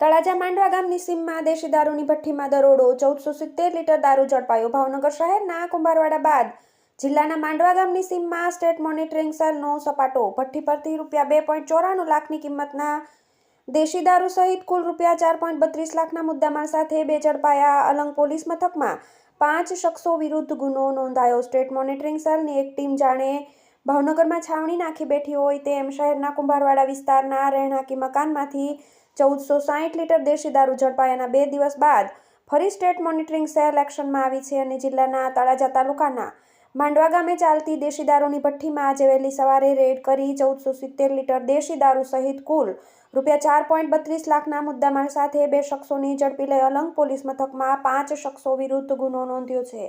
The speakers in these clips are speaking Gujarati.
તળાજા માંડવા ગામની સીમમાં દેશી દારૂની ભઠ્ઠીમાં દરોડો, ચૌદસો સિત્તેર લીટર દારૂ ઝડપાયો ભાવનગર શહેરના કુંભારવાડા બાદ. જિલ્લાના માંડવા ગામની સીમમાં સ્ટેટ મોનિટરિંગ સેલનો સપાટો, ભઠ્ઠી પરથી રૂપિયા બે પોઈન્ટ ચોરાણું લાખની કિંમતના દેશી દારૂ સહિત કુલ રૂપિયા ચાર પોઈન્ટ બત્રીસ લાખના મુદ્દામાલ સાથે બે ઝડપાયા અલંગ પોલીસ મથકમાં. પાંચ શખ્સો વિરુદ્ધ ગુનો નોંધાયો. સ્ટેટ મોનિટરિંગ સેલની એક ટીમ જાણે ભાવનગરમાં છાવણી નાખી બેઠી હોય તેમ શહેરના કુંભારવાડા વિસ્તારના રહેણાંકી મકાનમાંથી ચૌદસો સાહીઠ લીટર દેશી દારૂ ઝડપાયાના બે દિવસ બાદ ફરી સ્ટેટ મોનિટરિંગ સેલ એક્શનમાં આવી છે અને જિલ્લાના તળાજા તાલુકાના માંડવા ગામે ચાલતી દેશી દારૂની ભઠ્ઠીમાં આજે વહેલી સવારે રેડ કરી ચૌદસો સિત્તેર લીટર દેશી દારૂ સહિત કુલ રૂપિયા ચાર પોઈન્ટ બત્રીસ લાખના મુદ્દામાલ સાથે બે શખ્સોની ઝડપી લઈ અલંગ પોલીસ મથકમાં પાંચ શખ્સો વિરુદ્ધ ગુનો નોંધ્યો છે.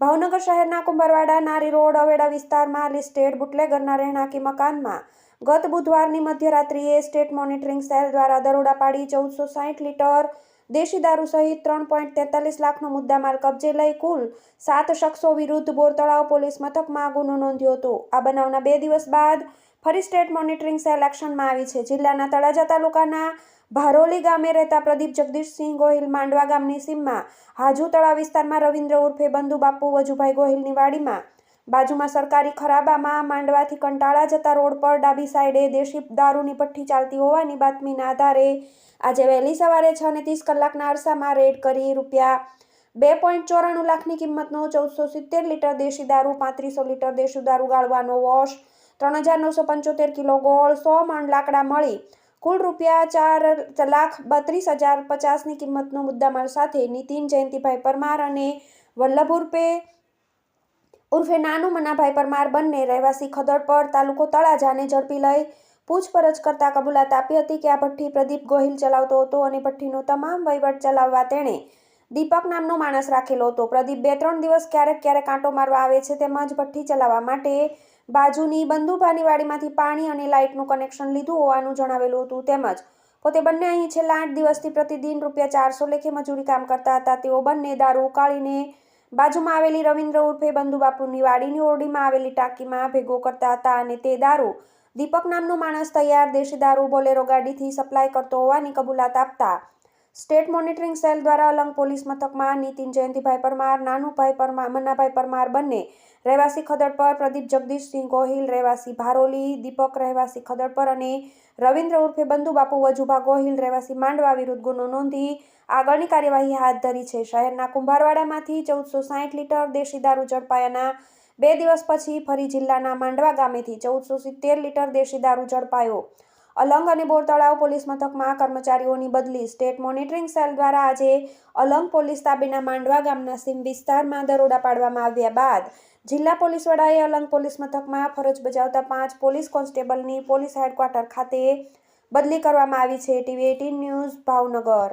ભાવનગર શહેરના કુંભરવાડા, નારી રોડ, અવેડા વિસ્તારમાં લિસ્ટેડ બુટલેગરના રહેણાંકી મકાનમાં. ગત બુધવારની મધ્યરાત્રિએ સ્ટેટ મોનિટરિંગ સેલ દ્વારા દરોડા પાડી ચૌદસો સાહીઠ લીટર દેશી દારૂ સહિત ત્રણ પોઈન્ટ તેતાલીસ લાખનો મુદ્દામાલ કબજે લઈ કુલ સાત શખ્સો વિરુદ્ધ બોરતળાવ પોલીસ મથકમાં ગુનો નોંધ્યો હતો. આ બનાવના બે દિવસ બાદ ફરી સ્ટેટ મોનિટરિંગ સેલ એક્શનમાં આવી છે. જિલ્લાના તળાજા તાલુકાના ભારોલી ગામે રહેતા પ્રદીપ જગદીશસિંહ ગોહિલ માંડવા ગામની સીમમાં, હાજુ તળાવ વિસ્તારમાં રવિન્દ્ર ઉર્ફે બંધુ બાપુ વજુભાઈ ગોહિલની વાડીમાં. બાજુમાં સરકારી ખરાબામાં માંડવાથી કંટાળા જતા રોડ પર ડાબી સાઈડે દેશી દારૂની ભઠ્ઠી ચાલતી હોવાની બાતમીના આધારે આજે વહેલી સવારે છ ને ત્રીસ કલાકના અરસામાં રેડ કરી રૂપિયા બે પોઈન્ટ ચોરાણું લાખની કિંમતનો ચૌદસો સિત્તેર લીટર દેશી દારૂ, પાંત્રીસો લીટર દેશી દારૂ ગાળવાનો વોશ, ત્રણ હજાર નવસો પંચોતેર કિલો ગોળ, સો મણ લાકડા મળી કુલ રૂપિયા ચાર લાખ બત્રીસ હજાર પચાસની કિંમતનો મુદ્દામાલ સાથે નીતિન જયંતિભાઈ પરમાર અને વલ્લભ ઉર્ફે ઉર્ફે નાનું મનાભાઈ પરમાર બંને રહેવાસી ખદડપર તાલુકો તળાજાને ઝડપી લઈ પૂછપરછ કરતા કબૂલાત આપી હતી કે આ ભઠ્ઠી પ્રદીપ ગોહિલ ચલાવતો હતો અને ભઠ્ઠીનો તમામ વહીવટ ચલાવવા તેણે દીપક નામનો માણસ રાખેલો હતો. પ્રદીપ બે ત્રણ દિવસ ક્યારેક ક્યારેક કાંટો મારવા આવે છે તેમજ ભઠ્ઠી ચલાવવા માટે બાજુની બંદુભાની વાડીમાંથી પાણી અને લાઇટનું કનેક્શન લીધું હોવાનું જણાવેલું હતું. તેમજ પોતે બંને અહીં છેલ્લા આઠ દિવસથી પ્રતિદિન રૂપિયા ચારસો લેખે મજૂરી કામ કરતા હતા. તેઓ બંને દારૂ ઉકાળીને બાજુમાં આવેલી રવિન્દ્ર ઉર્ફે બંધુબાપુની વાડીની ઓરડીમાં આવેલી ટાંકીમાં ભેગો કરતા હતા અને તે દારૂ દીપક નામનો માણસ તૈયાર દેશી દારૂ બોલેરો ગાડીથી સપ્લાય કરતો હોવાની કબૂલાત આપતા સ્ટેટ મોનિટરિંગ સેલ દ્વારા અલંગ પોલીસ મથકમાં નીતિન જયંતિભાઈ પરમાર, નાનુભાઈ પરમાર, મન્નાભાઈ પરમાર બંને રહેવાસી ખદડપર પ્રદીપ જગદીશસિંહ ગોહિલ, રહેવાસી ભારોલી, દીપક રહેવાસી ખદડપર અને રવિન્દ્ર ઉર્ફે બંધુબાપુ વજુભા ગોહિલ, રહેવાસી માંડવા વિરુદ્ધ ગુનો નોંધી આગળની કાર્યવાહી હાથ ધરી છે. શહેરના કુંભારવાડામાંથી ચૌદસો સાહીઠ લીટર દેશી દારૂ ઝડપાયાના બે દિવસ પછી ફરી જિલ્લાના માંડવા ગામેથી ચૌદસો સિત્તેર લીટર દેશી દારૂ ઝડપાયો. અલંગ અને બોરતળાવ પોલીસ મથકમાં કર્મચારીઓની બદલી સ્ટેટ મોનિટરિંગ સેલ દ્વારા આજે અલંગ પોલીસ તાબેના માંડવા ગામના સીમ વિસ્તારમાં દરોડા પાડવામાં આવ્યા બાદ જિલ્લા પોલીસ વડાએ અલંગ પોલીસ મથકમાં ફરજ બજાવતા પાંચ પોલીસ કોન્સ્ટેબલની પોલીસ હેડક્વાર્ટર ખાતે બદલી કરવામાં આવી છે. TV eighteen news Bhavnagar.